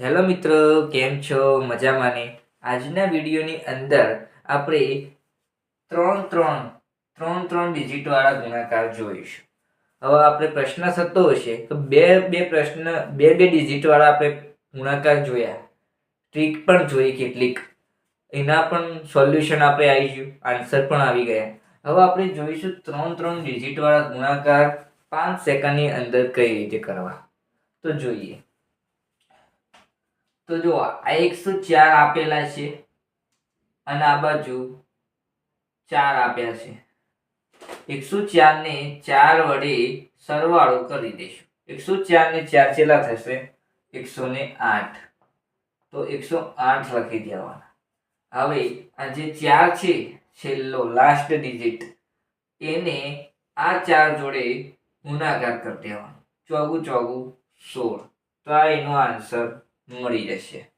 Hello મિત્રો, કેમ છો? મજામાં ને? આજના વિડીયોની અંદર આપણે ત્રણ ત્રણ ત્રણ ત્રણ ડિજિટવાળા ગુણાકાર જોઈશું. હવે આપણે પ્રશ્ન થતો હશે તો બે બે પ્રશ્ન, બે બે ડિજિટવાળા આપણે ગુણાકાર જોયા. ટ્રીક પણ જોઈ કેટલીક. એના પણ સોલ્યુશન આપણે આવી ગયું, આન્સર પણ આવી ગયા. હવે આપણે જોઈશું ત્રણ ત્રણ ડિજિટવાળા ગુણાકાર પાંચ સેકન્ડની અંદર કઈ રીતે કરવા. તો જોઈએ. તો જો આ એકસો ચાર આપેલા છે? અને આ બાજુ ચાર આપ્યા છે. એકસો ચાર ને ચાર વડે સરવાળો કરી દઈશું. એકસો ચાર ને ચાર ચેલા થશે? એકસો ને આઠ. તો એકસો આઠ લખી દેવાના. હવે આ જે ચાર છે, છેલ્લો લાસ્ટ ડિજિટ એને આ ચાર જોડે ગુણાકાર કરી દેવાનો. ચોગુ ચોગુ સોળ. તો આ એનો આન્સર મળી જશે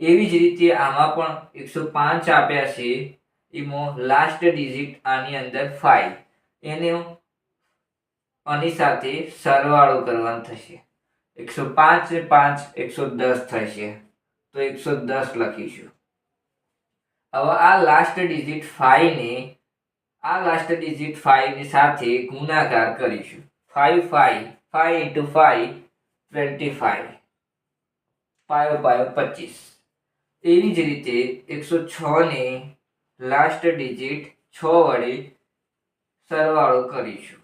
એવી જ રીતે આમાં પણ એકસો પાંચ આપ્યા છે. એમાં લાસ્ટ ડિજિટ આની અંદર ફાઈવ એને આની સાથે સરવાળો કરવાનો થશે. એકસો પાંચ પાંચ, એકસો દસ થશે. તો એકસો દસ લખીશું. હવે આ લાસ્ટ ડિજિટ ફાઈવને આ લાસ્ટ ડિજિટ ફાઈવની સાથે ગુણાકાર કરીશું. Five five five into five twenty five પાયો પાયો પચીસ. એવી જ રીતે એકસો છને લાસ્ટ ડિજિટ છ વડે સરવાળો કરીશું.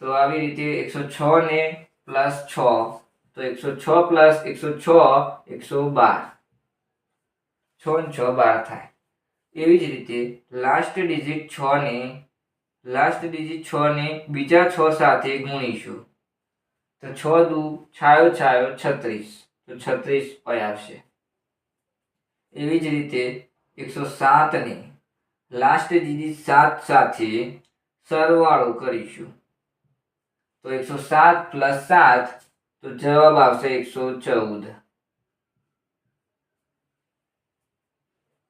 તો આવી રીતે એકસો છ ને પ્લસ છ, તો એકસો છ પ્લસ એકસો છ, એકસો બાર. છ ને છ બાર થાય. એવી જ રીતે લાસ્ટ ડિજિટ છ ને લાસ્ટ ડિજિટ છ ને બીજા છ સાથે ગુણીશું. તો છ દુ છાયો છાયો છત્રીસ. તો છત્રીસ હોય આવશે એવી જ રીતે એકસો સાત ને લાસ્ટ ડિજિટ સાત સાથે સરવાળો કરીશું. તો એકસો સાત પ્લસ સાત, તો જવાબ આવશે એકસો ચૌદ.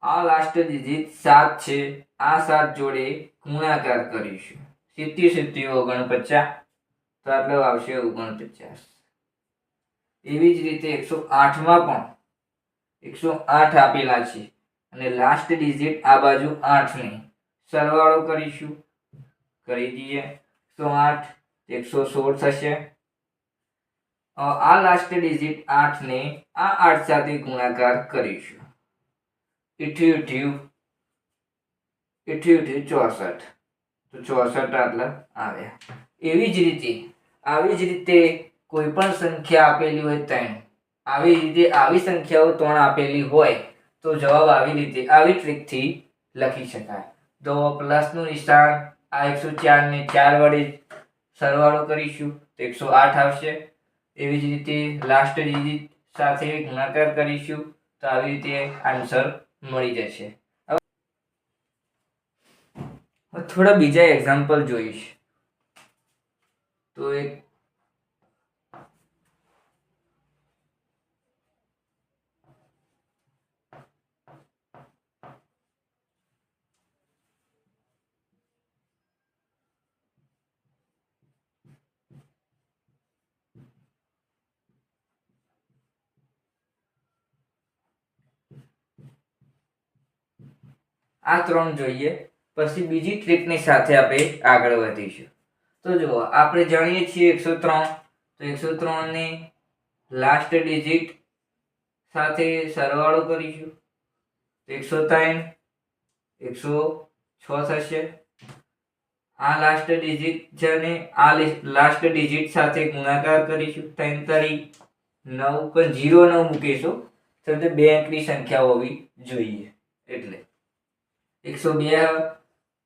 આ લાસ્ટ ડિજિટ સાત છે, આ સાત જોડે ગુણાકાર કરીશું. સિત્તી સિત્તી ઓગણપચાસ, તો આટલો આવશે ઓગણપચાસ. એવી જ રીતે એકસો આઠમાં પણ એકસો આઠ આપેલા છે. અને લાસ્ટ ડિજિટ આ બાજુ આઠની સરવાળો કરીશું. કરી દઈએ. એકસો આઠ, એકસો સોળ થશે. આ લાસ્ટ ડિજિટ આઠને આ આઠ સાથે ગુણાકાર કરીશું. ઇઠ્યું ઇઠ્યું ઇઠ્યું ઇઠ્યું ચોસઠ. તો ચોસઠ આટલા આવ્યા. એવી જ રીતે, આવી જ રીતે કોઈ પણ સંખ્યા આપેલી હોય ત્રણ. આવી રીતે આવી સંખ્યાઓ ત્રણ આપેલી હોય તો જવાબ આવી રીતે, આવી ટ્રીકથી લખી શકાય. તો પ્લસનું નિશાન આ એકસો ચારને ચાર વડે સરવાળો કરીશું તો એકસો આઠ આવશે. એવી જ રીતે લાસ્ટ ડિજિટ સાથે ગુણાકાર કરીશું તો આવી રીતે આન્સર મળી જશે. થોડા બીજા એક્ઝામ્પલ જોઈશ. તો એક આ ત્રણ જોઈએ, પછી બીજી ટ્રીકની સાથે આપણે આગળ વધીશું. તો જુઓ, આપણે જાણીએ છીએ એકસો ત્રણ. તો એકસો ત્રણની લાસ્ટ ડિજિટ સાથે સરવાળો કરીશું. એકસો ત્રણ, એકસો છ થશે. આ લાસ્ટ ડિજિટ છે ને આ લાસ્ટ ડિજિટ સાથે ગુણાકાર કરીશું. ત્રણ તરી નવ, પણ જીરો ન મૂકીશું. તે બે અંકની સંખ્યા હોવી જોઈએ. એટલે એકસો બે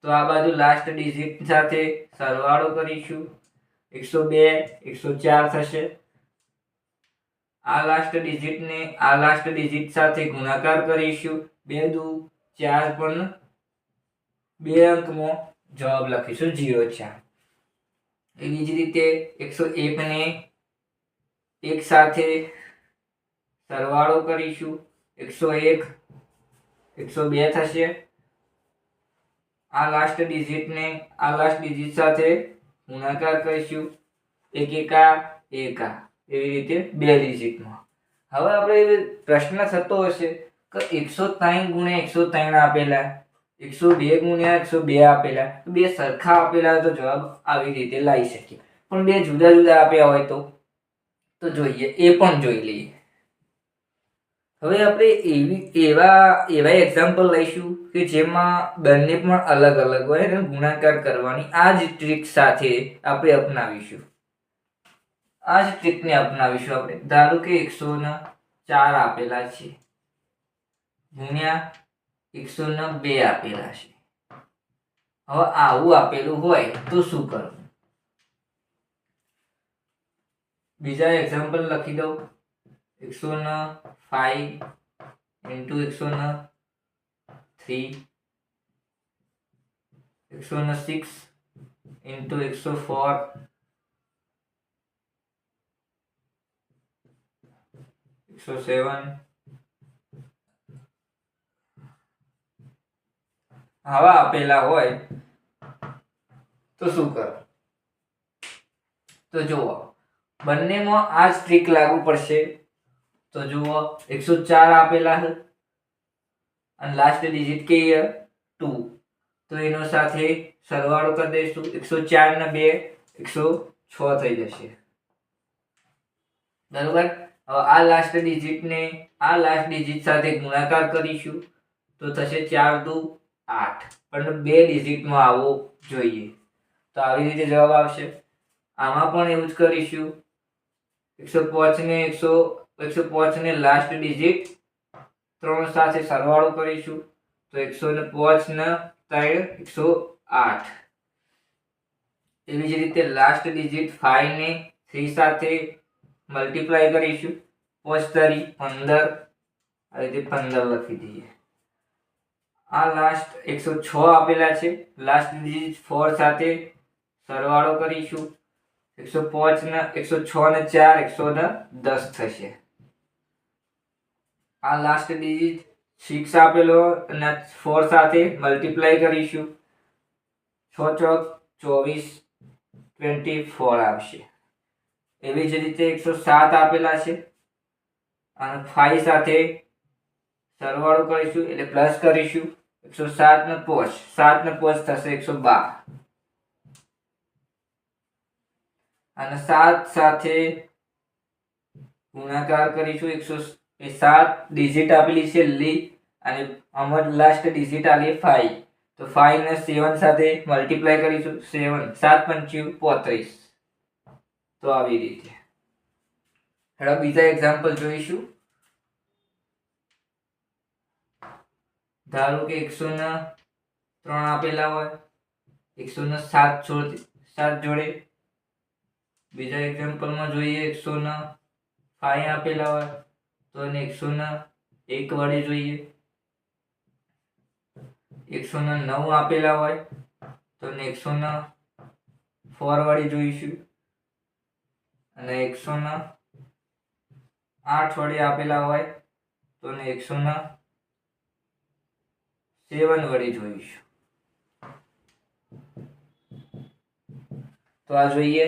તો આ બાજુ લાસ્ટ ડિજિટ સાથે સરવાળો કરીશું. એકસો બે, એકસો ચાર થશે. આ લાસ્ટ ડિજિટને આ લાસ્ટ ડિજિટ સાથે ગુણાકાર કરીશું. બે દુ, ચાર પણ બે અંકમાં જવાબ લખીશું જીરો ચાર. એવી જ રીતે એકસો એકને એક સાથે સરવાળો કરીશું. એકસો એક, એકસો બે થશે. આ લાસ્ટ ડિજિટને આ લાસ્ટ ડિજિટ સાથે ગુણાકાર કરીશું. એક એકા એકા એવી રીતે બે ડિજિટમાં હવે આપણે પ્રશ્ન થતો હશે કે એકસો ત્રણ ગુણ્યા એકસો ત્રણ આપેલા, એકસો બે ગુણ્યા એકસો બે આપેલા બે સરખા આપેલા તો જવાબ આવી રીતે લાવી શકીએ. પણ બે જુદા જુદા આપ્યા હોય તો તો જોઈએ, એ પણ જોઈ લઈએ. હવે આપણે એવી, એવા એવા એક્ઝામ્પલ લઈશું કે જેમાં બંને પણ અલગ અલગ હોય અને ગુણાકાર કરવાની આ જ ટ્રીક સાથે આપણે અપનાવીશું. આ જ ટ્રીકને અપનાવીશું આપણે. ધારો કે એકસો ચાર આપેલા છે. ગુણ્યા એકસો બે આપેલા છે. હવે આવું આપેલું હોય તો શું કરવું? બીજા એક્ઝામ્પલ લખી દઉં. એકસો ના ફાઈવ ઇન્ટુ એકસો ના થ્રી એકસો ને સિક્સ ઇન્ટુ એકસો ફોર, એકસો સેવન. આવા આપેલા હોય તો શું કરો? તો જુઓ, બંનેમાં આ જ ટ્રીક લાગુ પડશે. તો જુઓ, એકસો ચાર આપેલા અને લાસ્ટ ડિજિટ કે ટુ તો એનો સાથે સરવાળો કરી દઈશું. એકસો ચાર ને બે, એકસો છ થઈ જશે. બરોબર? હવે આ લાસ્ટ ડિજિટને આ લાસ્ટ ડિજિટ સાથે ગુણાકાર કરીશું. તો થશે ચાર દુ આઠ. પણ બે ડિજિટમાં આવવો જોઈએ. તો આવી રીતે જવાબ આવશે. આમાં પણ એવું જ કરીશું. એકસો પાંચ ને એકસો એકસો પાંચ ને લાસ્ટ ડિજિટ ત્રણ સાથે સરવાળો કરીશું. તો એકસો ને પાંચ ને ત્રણ એકસો આઠ. એવી જ રીતે લાસ્ટ ડિજિટ ફાઈવ ને થ્રી સાથે મલ્ટીપ્લાય કરીશું. પાંચ તારી પંદર, આ રીતે પંદર લખી દઈએ. આ લાસ્ટ એકસો છ આપેલા છે. લાસ્ટ ડિજિટ ફોર સાથે સરવાળો કરીશું. એકસો પાંચ ને એકસો છ ને ચાર, એકસો ને દસ થશે. આ લાસ્ટ ડિજિટ સિક્સ આપેલો અને ફોર સાથે મલ્ટીપ્લાય કરીશું. છ ચોક ચોવીસ ટ્વેન્ટી ફોર આવશે. એવી જ રીતે એકસો સાત આપેલા છે. અને ફાઈવ સાથે સરવાળો કરીશું એટલે પ્લસ કરીશું. એકસો સાત ને પોચ. સાત ને પોચ થશે એકસો બાર. અને સાત સાથે ગુણાકાર કરીશું એકસો એ સાત ડિજિટ આપેલી છે લી અને અમાર લાસ્ટ ડિજિટ આલી ફાઈવ તો ફાઈવ ને સેવન સાથે મલ્ટીપ્લાય કરીશું. સેવન સાત પંચ્યું પોત્રીસ. તો આવી રીતે. હેડો, બીજા એક્ઝામ્પલ જોઈશું. ધારો કે એકસો ને ત્રણ આપેલા હોય. એકસો ને સાત છોડ, સાત જોડે. બીજા એક્ઝામ્પલમાં જોઈએ એકસો ને ફાઈવ આપેલા હોય. તો એને એકસોના એક વડે જોઈએ. એકસોના નવ આપેલા હોય, તો એને એકસો ને ફોર વડે જોઈશું. અને એકસોના આઠ વડે આપેલા હોય, તો એને એકસો ને સેવન વડે જોઈશું. તો આ જોઈએ.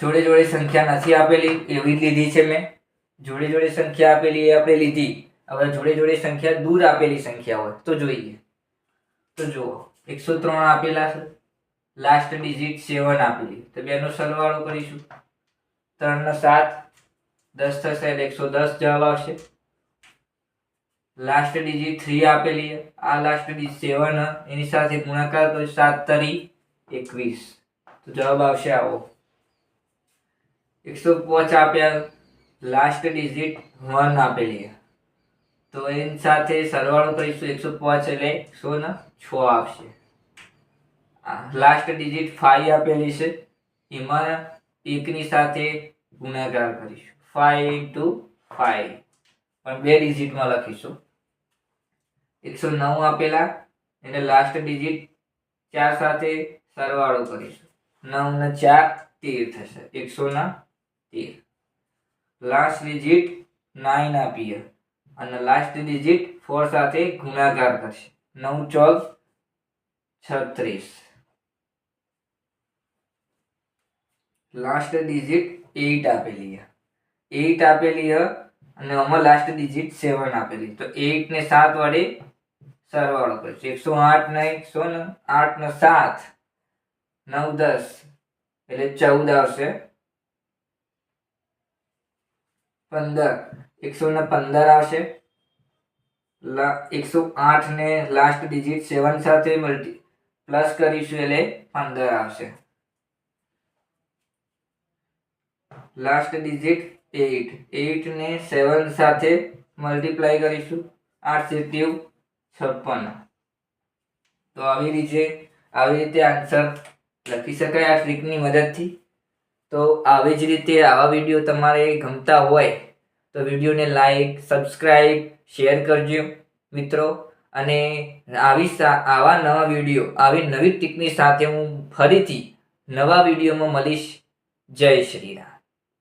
જોડે જોડે સંખ્યા નથી આપેલી, એવી જ લીધી છે મેં. જોડે જોડે સંખ્યા આપેલી એ આપણે લીધી. હવે જોડે જોડે સંખ્યા દૂર આપેલી સંખ્યા હોય, તો જોઈએ. તો જુઓ, એકસો ત્રણ આપેલા છે. લાસ્ટ ડિજિટ સેવન આપેલી. તો બેનો સરવાળો કરીશું. ત્રણ ને સાત, દસ થશે એકસો દસ જવાબ આવશે. લાસ્ટ ડિજિટ થ્રી આપેલી. આ લાસ્ટ ડિજિટ સેવન એની સાથે ગુણાકાર તો સાત તરી એકવીસ. તો જવાબ આવશે આવો. એકસો પાંચ આપ્યા લાસ્ટ ડિજિટ વન આપેલી તો એની સાથે સરવાળો કરીશું, એકસો પાંચ એટલે એકસો ને છ આવશે લાસ્ટ ડિજિટ ફાઈવ આપેલી છે. એમાં એકની સાથે ગુણાકાર કરીશું. ફાઈવ ઇન્ટુ ફાઈવ પણ બે ડિજિટમાં લખીશું. એકસો નવ આપેલા, એને લાસ્ટ ડિજિટ ચાર સાથે સરવાળો કરીશું. નવ ને ચાર, તેર થશે. એકસો ના લાસ્ટ ડિજિટ નાઇન આપીએ અને લાસ્ટ ડિજિટ ફોર સાથે ગુણાકાર કરશે. નવ ચોક છત્રીસ. લાસ્ટ ડિજિટ એઇટ આપેલી છે. એટ આપેલી હ અને આમાં લાસ્ટ ડિજિટ સેવન આપેલી તો એટ ને સાત વડે સરવાળો કરશે. એકસો આઠ ને એકસો આઠ ને સાત. નવ દસ. એટલે ચૌદ આવશે. પંદર. એકસો ને પંદર આવશે. એકસો આઠ ને લાસ્ટ ડિજિટ સેવન સાથે મલ્ટી પ્લસ કરીશું એટલે પંદર આવશે. લાસ્ટ ડિજિટ એટ એટ ને સેવન સાથે મલ્ટીપ્લાય કરીશું. આઠ સિત્યુ છપ્પન. તો આવી રીતે આવી રીતે આન્સર લખી શકાય આ ટ્રીકની મદદથી. તો આવી જ રીતે આવા વીડિયો તમારે ગમતા હોય, તો વિડીયોને લાઈક સબસ્ક્રાઈબ શેર કરજો મિત્રો. અને આવી આવા નવા વીડિયો, આવી નવી ટ્રીકની સાથે હું ફરીથી નવા વિડીયોમાં મળીશ. જય શ્રી રામ.